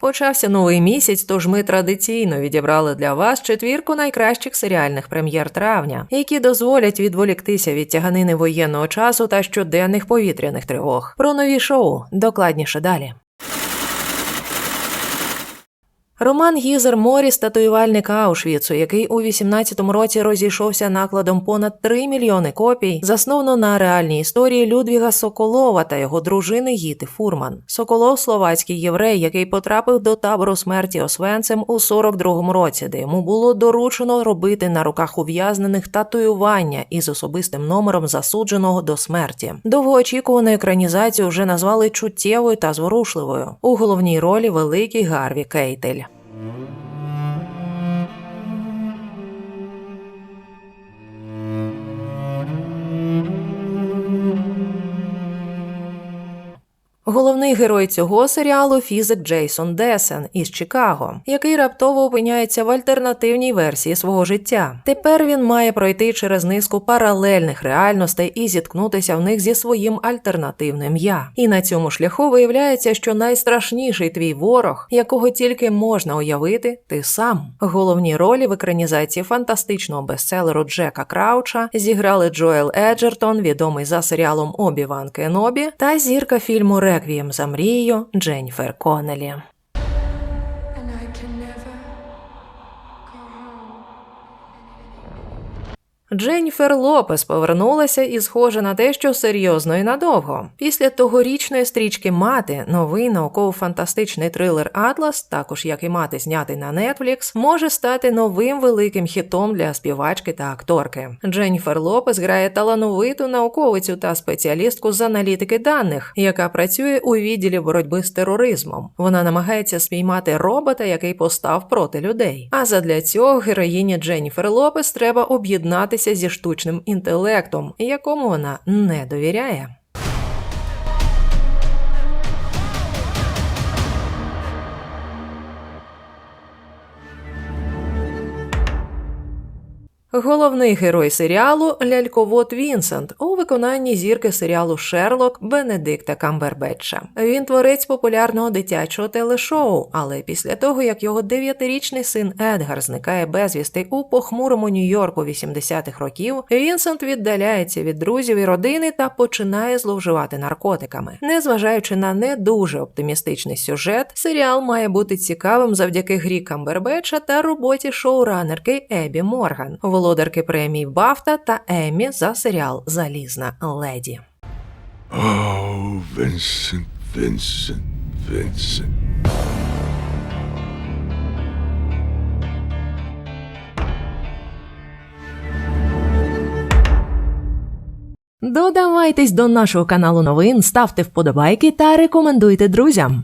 Почався новий місяць, тож ми традиційно відібрали для вас четвірку найкращих серіальних прем'єр травня, які дозволять відволіктися від тяганини воєнного часу та щоденних повітряних тривог. Про нові шоу докладніше далі. Роман Гізер Моріс, татуювальник Аушвіцу, який у 18-му році розійшовся накладом понад 3 мільйони копій, засновано на реальній історії Людвіга Соколова та його дружини Гіти Фурман. Соколов словацький єврей, який потрапив до табору смерті Освенцем у 42-му році, де йому було доручено робити на руках ув'язнених татуювання із особистим номером засудженого до смерті. Довгоочікувану екранізацію вже назвали чуттєвою та зворушливою. У головній ролі великий Гарві Кейтель. Головний герой цього серіалу фізик Джейсон Десен із Чикаго, який раптово опиняється в альтернативній версії свого життя. Тепер він має пройти через низку паралельних реальностей і зіткнутися в них зі своїм альтернативним я. І на цьому шляху виявляється, що найстрашніший твій ворог, якого тільки можна уявити, ти сам. Головні ролі в екранізації фантастичного бестселеру Джека Крауча зіграли Джоел Еджертон, відомий за серіалом Обі-Ван Кенобі, та зірка фільму Реквієм за мрією Дженніфер Коннелі. Дженніфер Лопес повернулася і схоже на те, що серйозно і надовго. Після тогорічної стрічки Мати новий науково-фантастичний трилер Атлас, також як і мати, знятий на Netflix, може стати новим великим хітом для співачки та акторки. Дженніфер Лопес грає талановиту науковицю та спеціалістку з аналітики даних, яка працює у відділі боротьби з тероризмом. Вона намагається спіймати робота, який постав проти людей. А задля цього героїні Дженніфер Лопес треба об'єднатися зі штучним інтелектом, якому вона не довіряє. Головний герой серіалу ляльковод Вінсент у виконанні зірки серіалу Шерлок Бенедикта Камбербетча. Він творець популярного дитячого телешоу, але після того як його дев'ятирічний син Едгар зникає безвісти у похмурому Нью-Йорку 80-х років, Вінсент віддаляється від друзів і родини та починає зловживати наркотиками. Незважаючи на не дуже оптимістичний сюжет, серіал має бути цікавим завдяки грі Камбербетча та роботі шоуранерки Ебі Морган, володарки премій Бафта та Еммі за серіал Залізна леді. Oh, Vincent, Vincent, Vincent. Додавайтесь до нашого каналу новин, ставте вподобайки та рекомендуйте друзям.